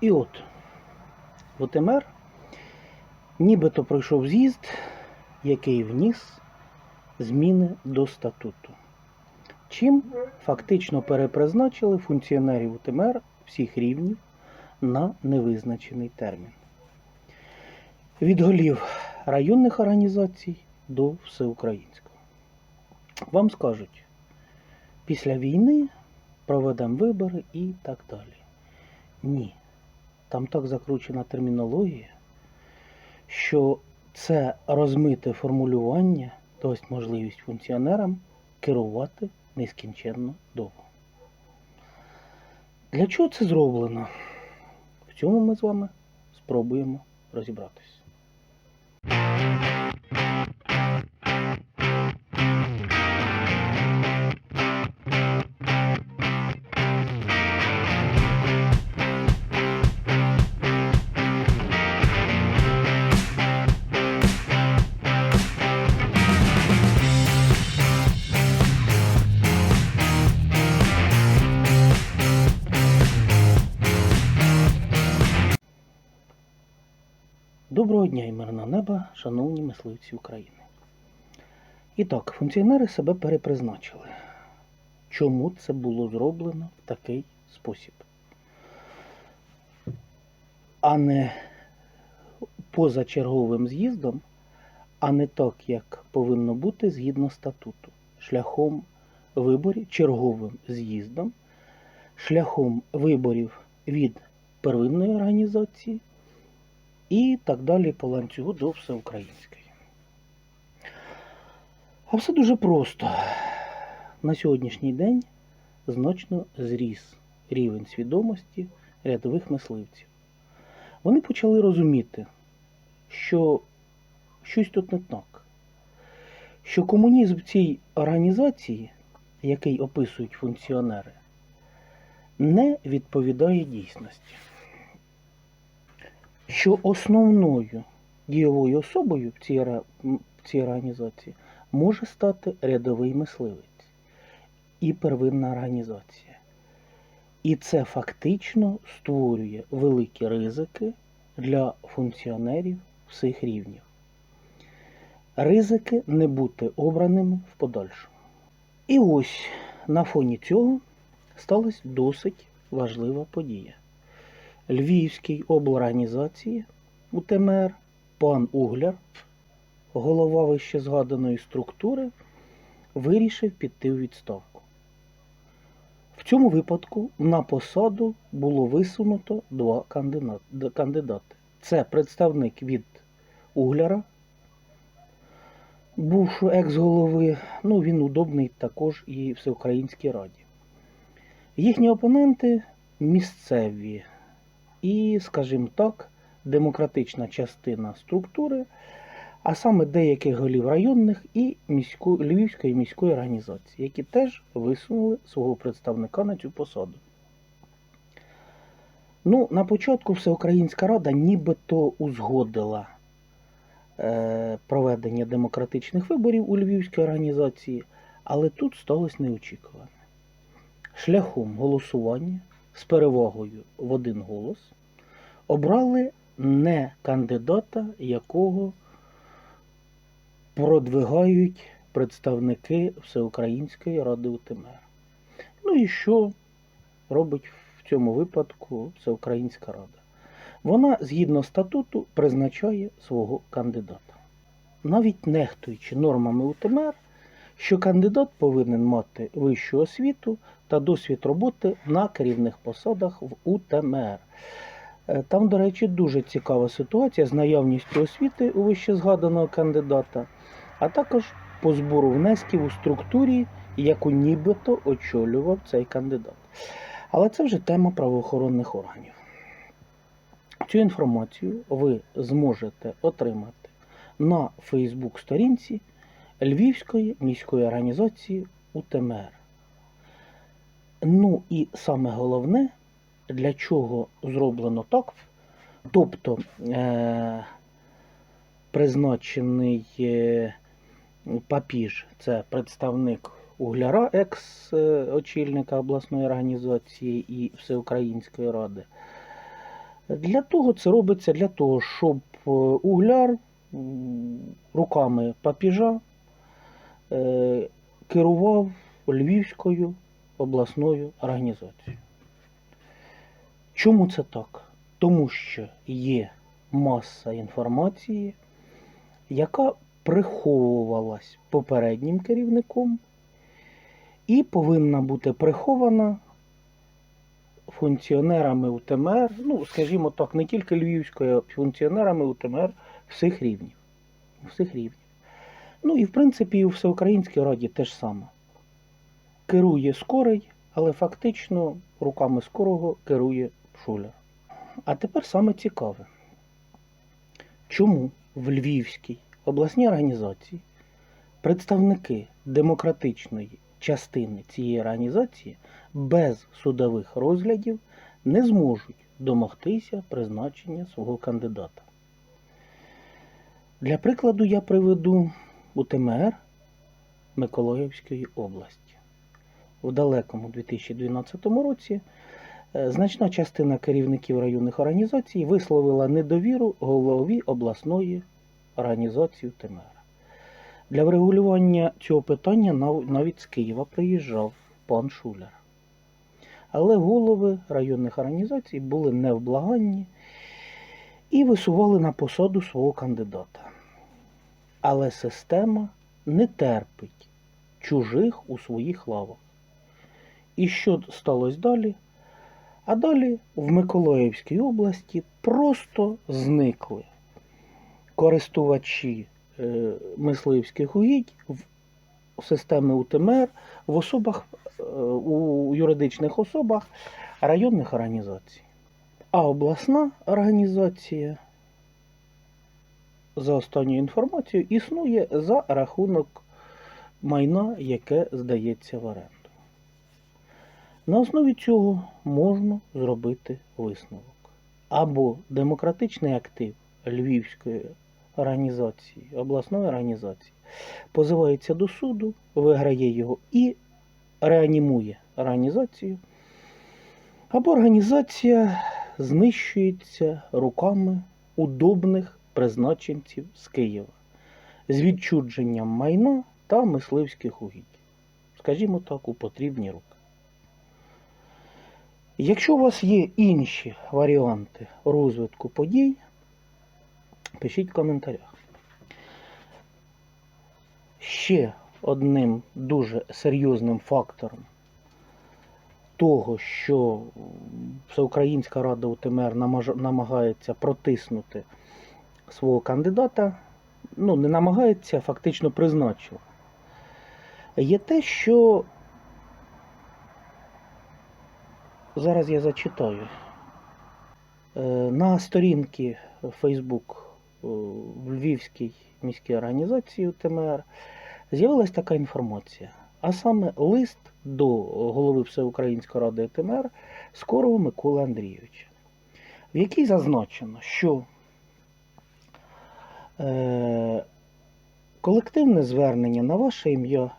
І от, ОТМР нібито пройшов з'їзд, який вніс зміни до статуту. Чим фактично перепризначили функціонерів УТМР всіх рівнів на невизначений термін. Від голів районних організацій до всеукраїнського. Вам скажуть, після війни проведемо вибори і так далі. Ні. Там так закручена термінологія, що це розмите формулювання дасть можливість функціонерам керувати нескінченно довго. Для чого це зроблено? В цьому ми з вами спробуємо розібратись. Доброго дня і мирного неба, шановні мисливці України. І так, функціонери себе перепризначили. Чому це було зроблено в такий спосіб? А не позачерговим з'їздом, а не так, як повинно бути згідно статуту, шляхом виборів черговим з'їздом, шляхом виборів від первинної організації і так далі по ланцюгу до всеукраїнської. А все дуже просто. На сьогоднішній день значно зріс рівень свідомості рядових мисливців. Вони почали розуміти, що щось тут не так, що комунізм в цій організації, який описують функціонери, не відповідає дійсності що основною дієвою особою в цій, в цій організації може стати рядовий мисливець і первинна організація. І це фактично створює великі ризики для функціонерів всіх рівнів. Ризики не бути обраними в подальшому. І ось на фоні цього сталася досить важлива подія. Львівській облорганізації УТМР пан Угляр, голова вище згаданої структури, вирішив піти у відставку. В цьому випадку на посаду було висунуто два кандидати. Це представник від Угляра, бувшого екс-голови, ну він удобний також і Всеукраїнській Раді. Їхні опоненти місцеві і, скажімо так, демократична частина структури, а саме деяких голів районних і міської, Львівської міської організації, які теж висунули свого представника на цю посаду. Ну, на початку Всеукраїнська Рада нібито узгодила е, проведення демократичних виборів у Львівській організації, але тут сталося неочікуване. Шляхом голосування з перевагою в один голос обрали не кандидата, якого продвигають представники Всеукраїнської ради УТМР. Ну і що робить в цьому випадку Всеукраїнська рада? Вона, згідно статуту, призначає свого кандидата. Навіть нехтуючи нормами УТМР, що кандидат повинен мати вищу освіту та досвід роботи на керівних посадах в УТМР. Е, Там, до речі, дуже цікава ситуація з наявністю освіти у вище згаданого кандидата, а також по збору внесків у структурі, яку нібито очолював цей кандидат. Але це вже тема правоохоронних органів. Цю інформацію ви зможете отримати на Фейсбук-сторінці Львівської міської організації УТМР. Ну і саме головне, для чого зроблено так, тобто е- призначений е- Папіж, це представник Угляра, екс-очільника обласної організації і Всеукраїнської ради. Для того це робиться для того, щоб е, угляр руками папіжа керував Львівською обласною організацією. Чому це так? Тому що є маса інформації, яка приховувалась попереднім керівником і повинна бути прихована функціонерами УТМР, ну, скажімо так, не тільки Львівської, а функціонерами УТМР всіх рівнів. Всіх рівнів. Ну і в принципі у Всеукраїнській Раді теж саме. Керує скорий, але фактично руками скорого керує Шуляр. А тепер саме цікаве. Чому в Львівській обласній організації представники демократичної частини цієї організації без судових розглядів не зможуть домогтися призначення свого кандидата? Для прикладу я приведу УТМР Миколаївської області. В далекому 2012 році е, значна частина керівників районних організацій висловила недовіру голові обласної організації УТМР. Для врегулювання цього питання навіть з Києва приїжджав пан Шуляр. Але голови районних організацій були невблаганні і висували на посаду свого кандидата. Але система не терпить чужих у своїх лавах. І що сталося далі? А далі в Миколаївській області просто зникли користувачі е, мисливських угідь в системи УТМР в особах, е, у юридичних особах районних організацій. А обласна організація, за останньою інформацією, існує за рахунок майна, яке здається в оренду. На основі цього можна зробити висновок. Або демократичний актив Львівської організації, обласної організації, позивається до суду, виграє його і реанімує організацію, або організація знищується руками удобних призначенців з Києва з відчудженням майна та мисливських угідь. Скажімо так, у потрібні руки. Якщо у вас є інші варіанти розвитку подій, пишіть в коментарях. Ще одним дуже серйозним фактором того, що Всеукраїнська Рада УТМР намагається протиснути свого кандидата, ну, не намагається, а фактично призначила, є те, що зараз я зачитаю. Е, На сторінці Facebook е, в Львівській міській організації УТМР з'явилася така інформація, а саме лист до голови Всеукраїнської ради УТМР Скорого Миколи Андрійовича, в якій зазначено, що колективне звернення на ваше ім'я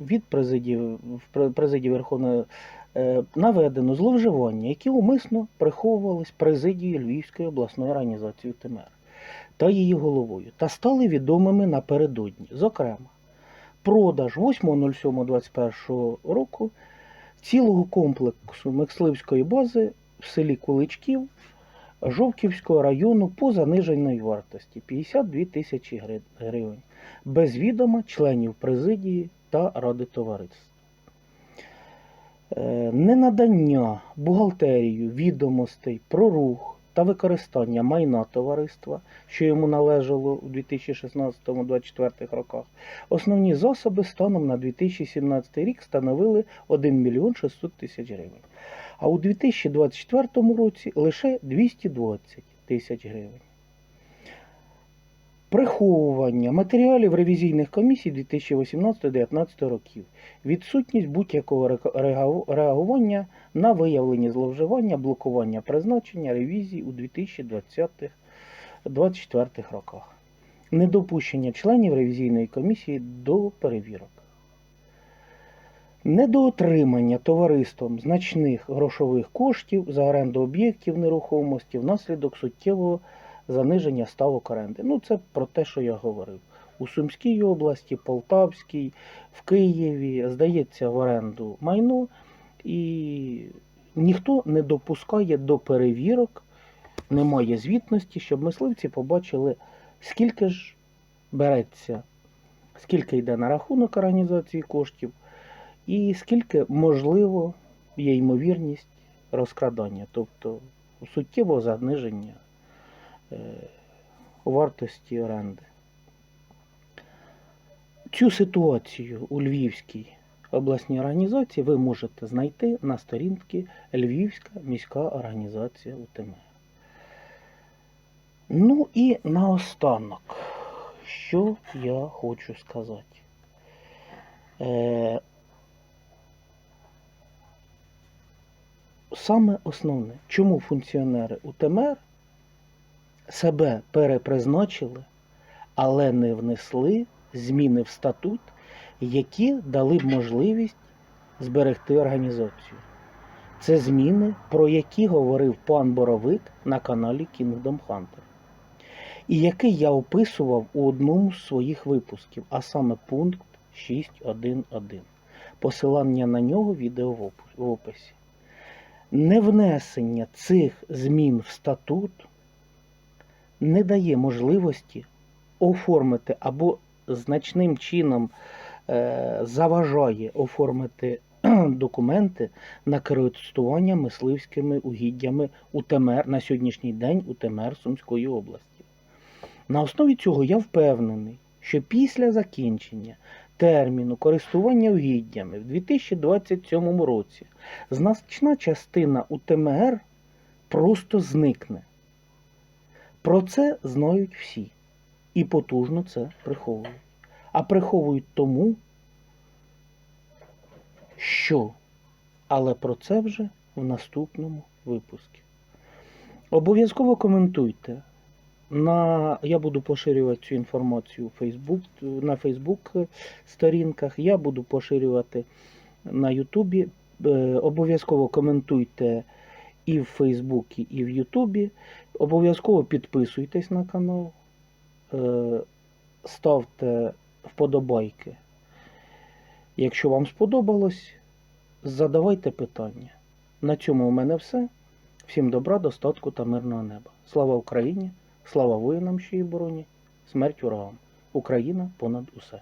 від президії, президії Верховної е, наведено зловживання, які умисно приховувались президією Львівської обласної організації УТМР та її головою, та стали відомими напередодні. Зокрема, продаж 8.07.21 року цілого комплексу мисливської бази в селі Куличків Жовківського району по заниженій вартості 52 тисячі гривень без відома членів президії та ради товариств. Е, Ненадання бухгалтерію відомостей про рух та використання майна товариства, що йому належало у 2016-2024 роках, основні засоби станом на 2017 рік становили 1 мільйон 600 тисяч гривень. А у 2024 році лише 220 тисяч гривень. Приховування матеріалів ревізійних комісій 2018-2019 років. Відсутність будь-якого реагування на виявлені зловживання, блокування призначення ревізій у 2020-2024 роках. Недопущення членів ревізійної комісії до перевірок. Недоотримання товариством значних грошових коштів за оренду об'єктів нерухомості внаслідок суттєвого заниження ставок оренди. Ну, це про те, що я говорив. У Сумській області, Полтавській, в Києві здається в оренду майно, і ніхто не допускає до перевірок, немає звітності, щоб мисливці побачили, скільки ж береться, скільки йде на рахунок організації коштів, і скільки можливо є ймовірність розкрадання, тобто суттєвого заниження е, вартості оренди. Цю ситуацію у Львівській обласній організації ви можете знайти на сторінці Львівська міська організація УТМ. Ну і наостанок, що я хочу сказати. Саме основне, чому функціонери УТМР себе перепризначили, але не внесли зміни в статут, які дали б можливість зберегти організацію. Це зміни, про які говорив пан Боровик на каналі Kingdom Hunter. І який я описував у одному з своїх випусків, а саме пункт 6.1.1. Посилання на нього відео в описі. Невнесення цих змін в статут не дає можливості оформити або значним чином е, заважає оформити документи на користування мисливськими угіддями УТМР на сьогоднішній день УТМР Сумської області. На основі цього я впевнений, що після закінчення терміну користування угіддями в 2027 році значна частина УТМР просто зникне. Про це знають всі і потужно це приховують. А приховують тому, що. Але про це вже в наступному випуску. Обов'язково коментуйте. На, я буду поширювати цю інформацію Facebook, на Facebook сторінках, я буду поширювати на Ютубі. Е, Обов'язково коментуйте і в Фейсбуці, і в Ютубі. Обов'язково підписуйтесь на канал, е, ставте вподобайки. Якщо вам сподобалось, задавайте питання. На цьому у мене все. Всім добра, достатку та мирного неба. Слава Україні! Слава воїнам, що її бороні, смерть ворогам. Україна понад усе.